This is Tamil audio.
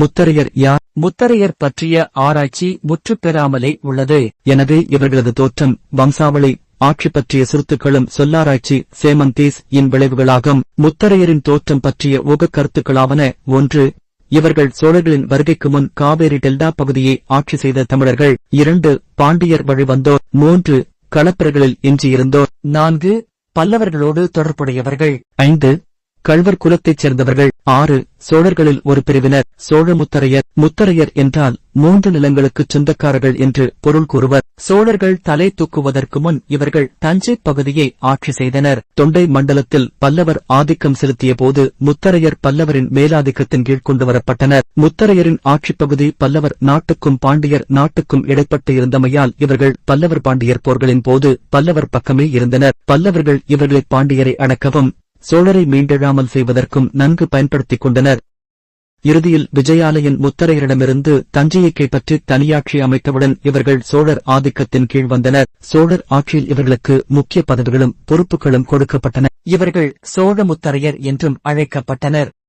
முத்தரையர் யார்? முத்தரையர் பற்றிய ஆராய்ச்சி முற்று பெறாமலே உள்ளது. எனவே இவர்களது தோற்றம் வம்சாவளி. ஆட்சி பற்றிய சுருத்துக்களும் சொல்லாராய்ச்சி சேமந்தீஸ் இன் விளைவுகளாகும். முத்தரையரின் தோற்றம் பற்றிய ஊகக் கருத்துக்களாவன ஒன்று இவர்கள் சோழர்களின் வருகைக்கு முன் காவேரி டெல்டா பகுதியை ஆட்சி செய்த தமிழர்கள். இரண்டு பாண்டியர் வழிவந்தோர் மூன்று களப்பிரர்களில் எஞ்சியிருந்தோர். நான்கு பல்லவர்களோடு தொடர்புடையவர்கள். ஐந்து கழ்வர் குலத்தைச் சேர்ந்தவர்கள். ஆறு சோழர்களில் ஒரு பிரிவினர் சோழ முத்தரையர். முத்தரையர் என்றால் மூன்று நிலங்களுக்குச் சொந்தக்காரர்கள் என்று பொருள் கூறுவர். சோழர்கள் தலை தூக்குவதற்கு முன் இவர்கள் தஞ்சை பகுதியை ஆட்சி செய்தனர். தொண்டை மண்டலத்தில் பல்லவர் ஆதிக்கம் செலுத்திய போது முத்தரையர் பல்லவரின் மேலாதிக்கத்தின் கீழ் கொண்டு வரப்பட்டனர். முத்தரையரின் ஆட்சிப் பகுதி பல்லவர் நாட்டுக்கும் பாண்டியர் நாட்டுக்கும் இடைப்பட்டு இருந்தமையால் இவர்கள் பல்லவர் பாண்டியர் போர்களின் போது பல்லவர் பக்கமே இருந்தனர். பல்லவர்கள் இவர்களை பாண்டியரை அடக்கவும் சோழரை மீண்டெழாமல் செய்வதற்கும் நன்கு பயன்படுத்திக் கொண்டனர். இறுதியில் விஜயாலயன் முத்தரையரிடமிருந்து தஞ்சையை கைப்பற்றி தனியாட்சி அமைத்தவுடன் இவர்கள் சோழர் ஆதிக்கத்தின் கீழ் வந்தனர். சோழர் ஆட்சியில் இவர்களுக்கு முக்கிய பதவிகளும் பொறுப்புகளும் கொடுக்கப்பட்டன. இவர்கள் சோழ முத்தரையர் என்றும் அழைக்கப்பட்டனர்.